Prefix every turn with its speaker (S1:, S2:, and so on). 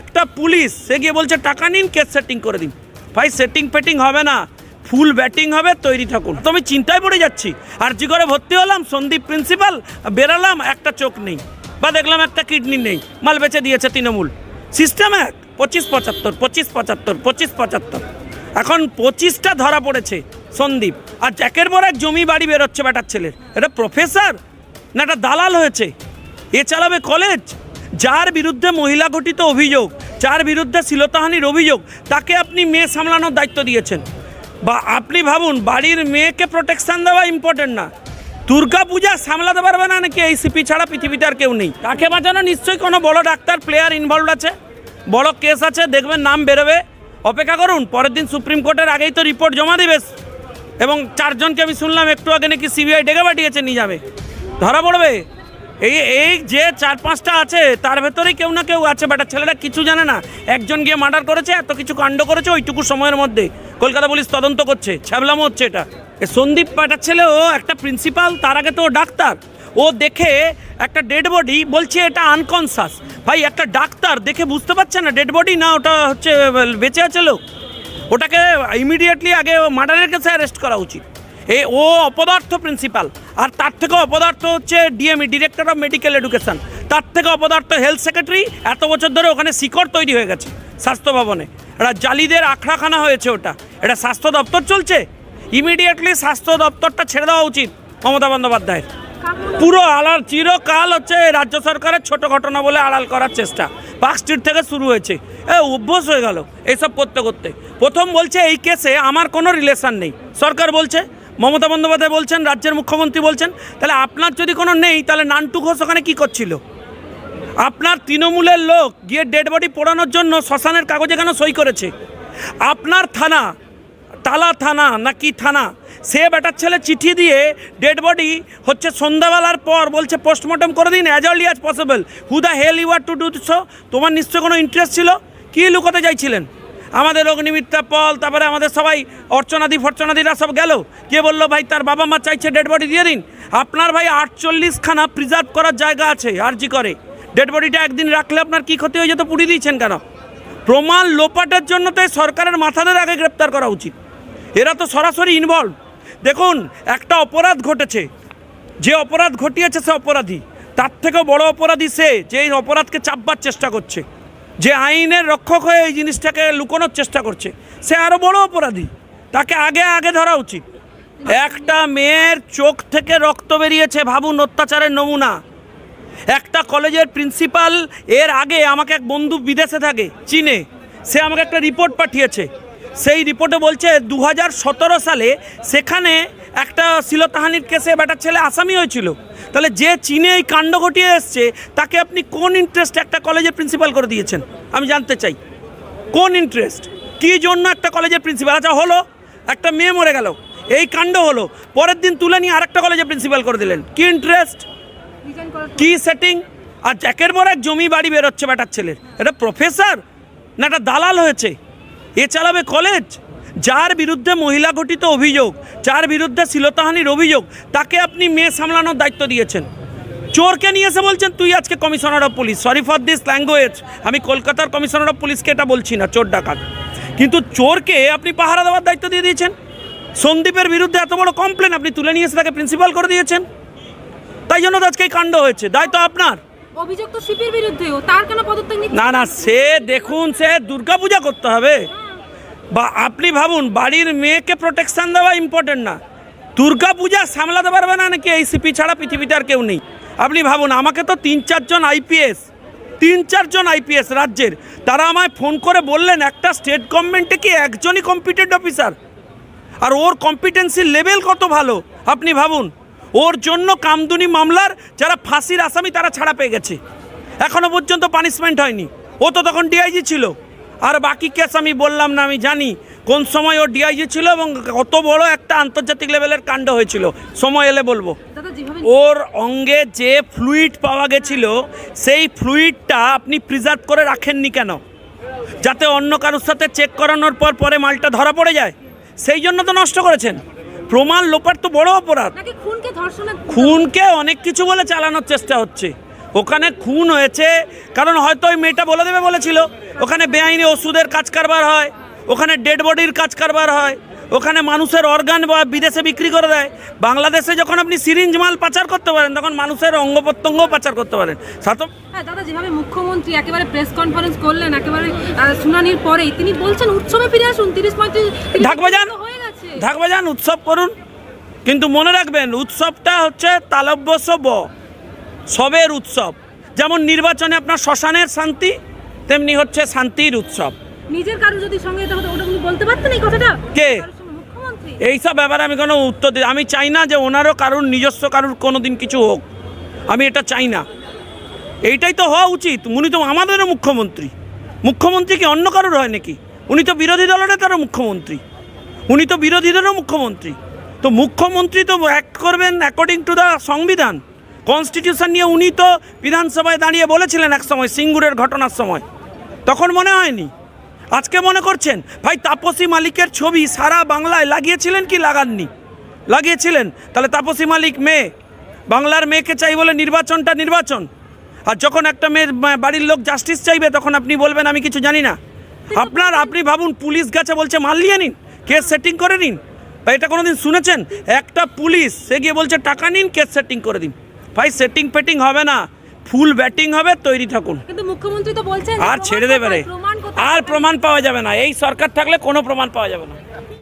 S1: একটা পুলিশ, সে গিয়ে বলছে, টাকা নিন কেস সেটিং করে দিন। ভাই সেটিং ফেটিং হবে না। ফুল ব্যাটিং হবে, তৈরি থাকুন। তো আমি চিন্তায় পড়ে যাচ্ছি। আর জি করে ভর্তি হলাম, সন্দীপ প্রিন্সিপাল বেরালাম, একটা চোখ নেই। বা দেখলাম একটা কিডনি নেই। মাল বেচে দিয়েছে তৃণমূল। সিস্টেম এক, পঁচিশ পঁচাত্তর পঁচিশ পঁচাত্তর পঁচিশ পঁচাত্তর। এখন পঁচিশটা ধরা পড়েছে সন্দীপ। আর একের পর এক জমি বাড়ি বেরোচ্ছে বেটার ছেলের। এটা প্রফেসর না একটা দালাল হয়েছে? এ চালাবে কলেজ যার বিরুদ্ধে মহিলা ঘটিত অভিযোগ, যার বিরুদ্ধে শ্লীলতাহানির অভিযোগ, তাকে আপনি মেয়ে সামলানোর দায়িত্ব দিয়েছেন। বা আপনি ভাবুন, বাড়ির মেয়েকে প্রোটেকশান দেওয়া ইম্পর্টেন্ট না। দুর্গা পূজা সামলাতে পারবে না নাকি এই সিপি ছাড়া পৃথিবীতে আর কেউ নেই? তাকে বাঁচানো? নিশ্চয়ই কোনো বড় ডাক্তার প্লেয়ার ইনভলভ আছে। বড় কেস আছে, দেখবেন নাম বেরোবে। অপেক্ষা করুন, পরের দিন সুপ্রিম কোর্টের আগেই তো রিপোর্ট জমা দিবে। এবং চারজনকে আমি শুনলাম, একটু আগে নাকি সিবিআই ডেকে পাঠিয়েছে, নিয়ে যাবে। ধরা পড়বে। এই এই যে চার পাঁচটা আছে, তার ভেতরেই কেউ না কেউ আছে বেটা ছেলেরা কিছু জানে না। একজন গিয়ে মার্ডার করেছে, এত কিছু কাণ্ড করেছে ওইটুকু সময়ের মধ্যে। কলকাতা পুলিশ তদন্ত করছে, ছ্যাবলামো হচ্ছে এটা। সন্দীপ ছেলে ও একটা প্রিন্সিপাল তার আগে তো ডাক্তার। ও দেখে একটা ডেড বডি বলছে এটা আনকনসাস ভাই, একটা ডাক্তার দেখে বুঝতে পারছে না ডেড বডি না ওটা হচ্ছে, বেঁচে আছে লোক। ওটাকে ইমিডিয়েটলি আগে মার্ডারের কাছে অ্যারেস্ট করা উচিত। এ, ও অপদার্থ প্রিন্সিপাল আর তার থেকে অপদার্থ হচ্ছে DME director of medical education তার থেকে অপদার্থ হেলথ সেক্রেটারি এত বছর ধরে ওখানে শিকড় তৈরি হয়ে গেছে স্বাস্থ্য ভবনে। এটা জালিদের আখড়াখানা হয়েছে ওটা। এটা স্বাস্থ্য দপ্তর চলছে? ইমিডিয়েটলি স্বাস্থ্য দপ্তরটা ছেড়ে দেওয়া উচিত, মমতা বন্দ্যোপাধ্যায়ের। পুরো আড়াল চিরকাল হচ্ছে রাজ্য সরকারের ছোট ঘটনা বলে আড়াল করার চেষ্টা। পার্ক স্ট্রিট থেকে শুরু হয়েছে। এ, অভ্যস হয়ে গেল এইসব করতে করতে। প্রথম বলছে এই কেসে আমার কোনো রিলেশন নেই। সরকার বলছে মমতা বন্দ্যোপাধ্যায় বলছেন, রাজ্যের মুখ্যমন্ত্রী বলছেন, তাহলে আপনার যদি কোনো নেই, তাহলে নান্টু ঘোষ ওখানে কী করছিল? আপনার তৃণমূলের লোক গিয়ে ডেড বডি পোড়ানোর জন্য শ্মশানের কাগজে কেন সই করেছে? আপনার থানা, তালা থানা না কি থানা, সে বেটার ছেলে চিঠি দিয়ে ডেড বডি হচ্ছে সন্ধ্যাবেলার পর বলছে পোস্টমর্টম করে দিন as early as possible who the hell you are to do so তোমার নিশ্চয় কোনো ইন্টারেস্ট ছিল? কী লুকোতে চাইছিলেন? আমাদের অগ্নিমিত্রা পল, তারপরে আমাদের সবাই অর্চনাদি ফর্চনাদিরা সব গেল। কে বলল, ভাই, তার বাবা মা চাইছে ডেড বডি দিয়ে দিন। আপনার ভাই আটচল্লিশখানা প্রিজার্ভ করার জায়গা আছে, আর জি করে। ডেড বডিটা একদিন রাখলে আপনার কি ক্ষতি হয়ে যেত পুড়িয়ে দিয়েছেন কেন? প্রমাণ লোপাটার জন্য তো সরকারের মাথাদের আগে গ্রেপ্তার করা উচিত। এরা তো সরাসরি ইনভলভ দেখুন, একটা অপরাধ ঘটেছে। যে অপরাধ ঘটিয়েছে সে অপরাধী। তার থেকেও বড় অপরাধী সে, যে এই অপরাধকে চাপবার চেষ্টা করছে। যে আইনের রক্ষক হয়ে এই জিনিসটাকে লুকোনোর চেষ্টা করছে, সে আরও বড় অপরাধী। তাকে আগে আগে ধরা উচিত। একটা মেয়ের চোখ থেকে রক্ত বেরিয়েছে ভাবুন অত্যাচারের নমুনা। একটা কলেজের প্রিন্সিপাল এর আগে আমাকে এক বন্ধু বিদেশে থাকে, চীনে। সে আমাকে একটা রিপোর্ট পাঠিয়েছে। সেই রিপোর্টে বলছে দু হাজার সতেরো সালে সেখানে একটা শিলতাহানির কেসে বেটার ছেলে আসামি হয়েছিল। তাহলে যে চীনে এই কাণ্ড ঘটিয়ে এসছে, তাকে আপনি কোন ইন্টারেস্ট একটা কলেজের প্রিন্সিপাল করে দিয়েছেন? আমি জানতে চাই। কোন ইন্টারেস্ট কী জন্য একটা কলেজের প্রিন্সিপাল আচ্ছা হলো, একটা মেয়ে মরে গেল। এই কাণ্ড হলো, পরের দিন তুলে নিয়ে আরেকটা কলেজে প্রিন্সিপাল করে দিলেন। কি ইন্টারেস্ট কি সেটিং আর একের পর এক জমি বাড়ি বেরোচ্ছে বেটার ছেলের। এটা প্রফেসর না একটা দালাল হয়েছে? এ চালাবে কলেজ যার বিরুদ্ধে মহিলা ঘটিত অভিযোগ যার বিরুদ্ধে শ্লীলতাহানির অভিযোগ তাকে আপনি মেয়ে সামলানোর দায়িত্ব দিয়েছেন। চোরকে নিয়ে এসে বলছেন তুই আজকে commissioner of police. Sorry for this language আমি কলকাতার কমিশনার অফ পুলিশকে এটা বলছি না চোর ডাকাত। কিন্তু চোরকে আপনি পাহারা দেওয়ার দায়িত্ব দিয়ে দিয়েছেন। সন্দীপের বিরুদ্ধে এত বড় কমপ্লেন আপনি তুলে নিয়ে এসে তাকে প্রিন্সিপাল করে দিয়েছেন। তাই জন্য তো আজকে কাণ্ড হয়েছে। দায়িত্ব আপনার।
S2: অভিযোগ তো সিপির বিরুদ্ধেও তার কেন পদত্যাগ
S1: না না। সে দেখুন সে দুর্গাপূজা করতে হবে। বা আপনি ভাবুন, বাড়ির মেয়েকে প্রোটেকশান দেওয়া ইম্পর্টেন্ট না। দুর্গা পূজা সামলাতে পারবে না নাকি এই সিপি ছাড়া পৃথিবীতে আর কেউ নেই? আপনি ভাবুন, আমাকে তো তিন চারজন আইপিএস তিন চারজন আইপিএস রাজ্যের, তারা আমায় ফোন করে বললেন, একটা স্টেট গভর্নমেন্টে কি একজনই কম্পিটেন্ট অফিসার আর ওর কম্পিটেন্সির লেভেল কত ভালো? আপনি ভাবুন, ওর জন্য কামদুনি মামলার যারা ফাঁসির আসামি তারা ছাড়া পেয়ে গেছে। এখনও পর্যন্ত পানিশমেন্ট হয়নি। ও তো তখন ডিআইজি ছিল। আর বাকি কেস আমি বললাম না আমি জানি কোন সময় ও ডিআইজি ছিল এবং কত বড় একটা আন্তর্জাতিক লেভেলের কাণ্ড হয়েছিল। সময় এলে বলব। ওর অঙ্গে যে ফ্লুইড পাওয়া গেছিল সেই ফ্লুইডটা আপনি প্রিজার্ভ করে রাখেননি কেন? যাতে অন্য কারোর সাথে চেক করানোর পর পরে মালটা ধরা পড়ে যায়? সেই জন্য তো নষ্ট করেছেন। প্রমাণ লোপার তো বড় অপরাধ।
S2: খুনকে
S1: খুনকে অনেক কিছু বলে চালানোর চেষ্টা হচ্ছে। ওখানে খুন হয়েছে কারণ হয়তো ওই মেয়েটা বলে দেবে বলেছিল। ওখানে বেআইনি ওষুধের কাজ কারবার হয় ওখানে ডেড বডির কাজ কারবার হয় ওখানে মানুষের অর্গান বা বিদেশে বিক্রি করে দেয়। বাংলাদেশে যখন আপনি সিরিঞ্জ মাল পাচার করতে পারেন তখন মানুষের অঙ্গ প্রত্যঙ্গ পাচার করতে পারেন। সাথে
S2: হ্যাঁ দাদা যেভাবে মুখ্যমন্ত্রী একেবারে প্রেস কনফারেন্স করলেন একেবারে শুনানির পরেই তিনি বলছেন উৎসবে ফিরে আসুন তিরিশ পঁয়ত্রিশ তিরিশ
S1: ঢাক বাজান।
S2: তো হয়ে
S1: ঢাক বাজান উৎসব করুন। কিন্তু মনে রাখবেন উৎসবটা হচ্ছে তালব্য সব সবের উৎসব। যেমন নির্বাচনে আপনার শ্মশানের শান্তি তেমনি হচ্ছে শান্তির উৎসব।
S2: নিজের কারও যদি সঙ্গে এটা হতো ওটা উনি বলতে পারতেন এই কথাটা?
S1: কে? এইসব ব্যাপারে আমি কোনো উত্তর দিই আমি চাই না যে ওনারও কারুর নিজস্ব কারুর কোনো দিন কিছু হোক। আমি এটা চাই না। এইটাই তো হওয়া উচিত। উনি তো আমাদেরও মুখ্যমন্ত্রী। মুখ্যমন্ত্রী কি অন্য কারোর হয় নাকি? উনি তো বিরোধী দলের তারও মুখ্যমন্ত্রী। উনি তো বিরোধীদেরও মুখ্যমন্ত্রী। তো মুখ্যমন্ত্রী তো অ্যাক্ট করবেন অ্যাকর্ডিং টু দ্য সংবিধান। কনস্টিটিউশন নিয়ে উনি তো বিধানসভায় দাঁড়িয়ে বলেছিলেন এক সময়, সিঙ্গুরের ঘটনার সময়। তখন মনে হয়নি। আজকে মনে করছেন, ভাই, তাপসী মালিকের ছবি সারা বাংলায় লাগিয়েছিলেন কি লাগাননি? লাগিয়েছিলেন। তাহলে তাপসী মালিক মেয়ে, বাংলার মেয়েকে চাই বলে নির্বাচনটা নির্বাচন। আর যখন একটা মেয়ের বাড়ির লোক জাস্টিস চাইবে, তখন আপনি বলবেন, আমি কিছু জানি না। আপনার, আপনি ভাবুন, পুলিশ গেছে বলছে, মাল নিয়ে নিন, কেস সেটিং করে নিন। বা এটা কোনোদিন শুনেছেন? একটা পুলিশ, সে গিয়ে বলছে, টাকা নিন, কেস সেটিং করে দিন। ভাই সেটিং পেটিং হবে না। ফুল ব্যাটিং হবে তৈরি থাকুন।
S2: কিন্তু মুখ্যমন্ত্রী তো বলছেন
S1: আর ছেড়ে দেবে রে? আর প্রমাণ পাওয়া যাবে না। এই সরকার থাকলে কোনো প্রমাণ পাওয়া যাবে না।